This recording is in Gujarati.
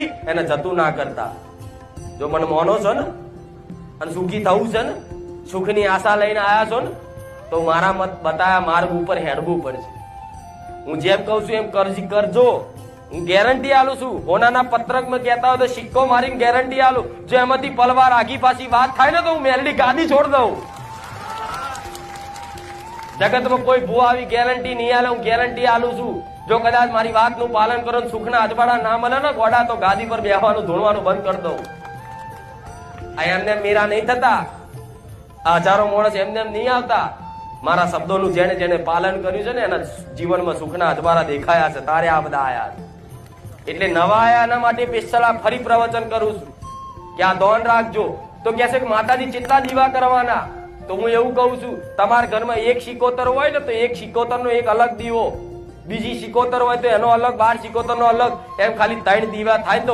એને જતું ના કરતા. જો મને મોનો છો ને, અને સુખી થવું છે ને, સુખની આશા લઈને આવ્યા છો ને, તો મારા મત બતાયા માર્ગ ઉપર હેડવું પડશે. હું જેમ કહું છું એમ કરજી, કરજો. હું ગેરંટી આલું છું. હોનાના પત્રકમાં કહેતા હોય તો સિક્કો મારીને ગેરંટી આલું જો એમાંથી પલવાર આગી પાછી વાત થાય ને તો હું મેલડી ગાદી છોડ દઉં. જગતમાં કોઈ ભૂ આવી ગેરંટી નહીં આલે, હું ગેરંટી આલું છું. જો કદાચ મારી વાતનું પાલન કરો સુખના અજવાળા ના મળે ને ગોડા, તો ગાદી પર બેહવાનું, ધોણવાનું બંધ કરી દઉં. આ એમને મીરા નહીં થતા. હજારો માણસ એમને એમ નહીં આવતા. મારા શબ્દોનું જેને જેને પાલન કર્યું છે ને, એના જીવનમાં સુખના અજવાળા દેખાયા છે. તારે આ બધા આયા છે. એટલે નવા આયા એના માટે સ્પેશિયલ આ ફરી પ્રવચન કરું છું. કે આ દોન રાખજો. તો કહે છે કે માતાજી ચિંતા દીવા કરવાના. તો હું એવું કહું છું, તમારા ઘરમાં એક શિકોતર હોય ને તો એક શિકોતર નો એક અલગ દીવો. બીજી શિકોતર હોય તો એનો અલગ, બાર શિકોતર નો અલગ. એમ ખાલી ત્રણ દીવા થાય તો